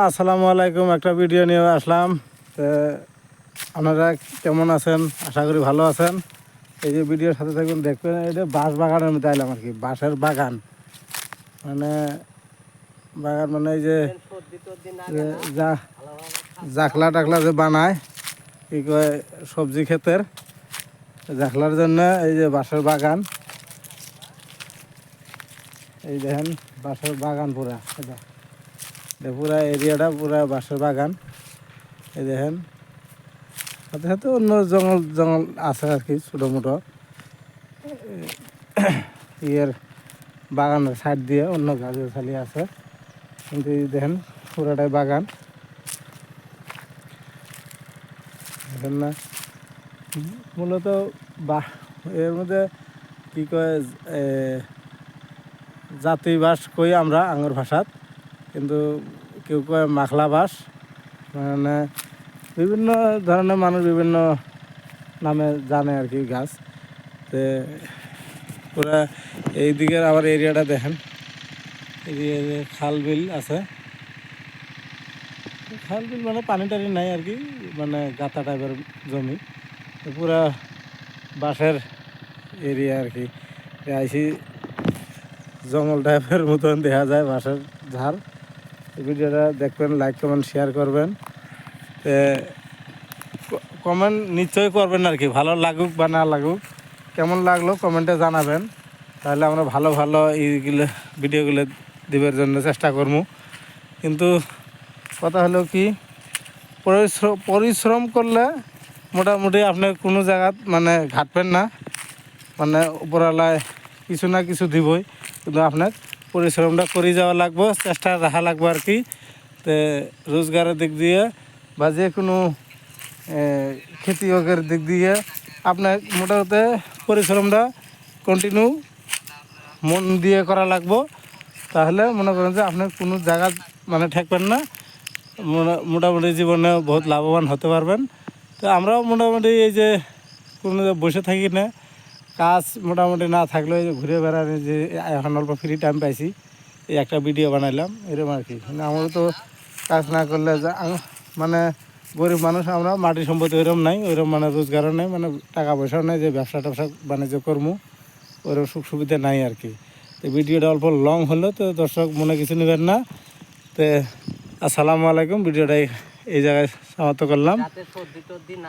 আসসালামু আলাইকুম, একটা ভিডিও নিয়ে আসলাম। তো আপনারা কেমন আছেন? আশা করি ভালো আছেন। এই যে ভিডিওর সাথে থাকবেন দেখবেন এটা বাঁশ বাগানের মধ্যে আইলাম আর কি, বাঁশের বাগান। মানে বাগান মানে এই যে যে, জাখলা টাকলা যে বানায়, কি কয়, সবজি ক্ষেতের, জাখলার জন্য এই যে বাঁশের বাগান। এই দেখেন, বাঁশের বাগান পুরা এটা পুরা এরিয়াটা পুরা বাঁশের বাগান। এই দেখেন। সাথে সাথে অন্য জঙ্গল জঙ্গল আছে আর কি, ছোটো মোটো। ইয়ের বাগানের সাইড দিয়ে অন্য গাছের খালি আছে। কিন্তু দেখেন, পুরাটাই বাগান। দেখেন না। মূলত বা এর মধ্যে কি কয় জাতি বাস কই আমরা আঙুর ভাষাত? কিন্তু কেউ কয় মাখলা বাস মানে বিভিন্ন ধরনের মানুষ বিভিন্ন নামে জানে আর কি গাছ। তে পুরা এই দিকের আবার এরিয়াটা দেখেন। এদিকে যে খাল বিল আছে। খাল বিল মানে পানি টানি নাই আর কি মানে গাতা টাইপের জমি। তো পুরা বাঁশের এরিয়া আর কি। আইসি জঙ্গল টাইপের মতন দেখা যায় বাঁশের ঝাড়। এই ভিডিওটা দেখবেন লাইক কমেন্ট শেয়ার করবেন। কমেন্ট নিশ্চয়ই করবেন আর কি, ভালো লাগুক বা না লাগুক। কেমন লাগল কমেন্টে জানাবেন। তাহলে আমরা ভালো ভালো এইগুলো, ভিডিওগুলো দেবার জন্য চেষ্টা করব। কিন্তু কথা হলো কি পরিশ্রম পরিশ্রম করলে মোটামুটি আপনি কোনো জায়গাত মানে ঘাটবেন না। মানে উপরালায় কিছু না কিছু দিবই। কিন্তু আপনার পরিশ্রমটা করে যাওয়া লাগবো, চেষ্টা রাখা লাগবো আর কি। তে রোজগারের দিক দিয়ে বা যে কোনো খেতিয়কের দিক দিয়ে আপনার মোটামুটি পরিশ্রমটা কন্টিনিউ মন দিয়ে করা লাগবো। তাহলে মনে করেন যে আপনি কোনো জায়গা মানে ঠেকবেন না মোটা- মোটামুটি জীবনে বহুত লাভবান হতে পারবেন। তো আমরাও মোটামুটি এই যে কোনো বসে থাকি না কাজ মোটামুটি না থাকলেও যে ঘুরে বেড়ানো যে, এখন অল্প ফ্রি টাইম পাইছি, এই একটা ভিডিও বানাইলাম, এরকম আর কি। মানে আমারও তো কাজ না করলে মানে গরিব মানুষ, আমরা মাটি সম্পত্তি ওইরকম নাই, ওইরকম মানে রোজগারও নেই মানে টাকা পয়সাও নেই যে ব্যবসা ট্যাবসা বাণিজ্য করব ওইরকম সুখ সুবিধা নাই আর কি। তো ভিডিওটা অল্প লং হলো, তো দর্শক মনে কিছু নেবেন না। তো আসসালামু আলাইকুম, ভিডিওটা এই জায়গায় সমাপ্ত করলাম।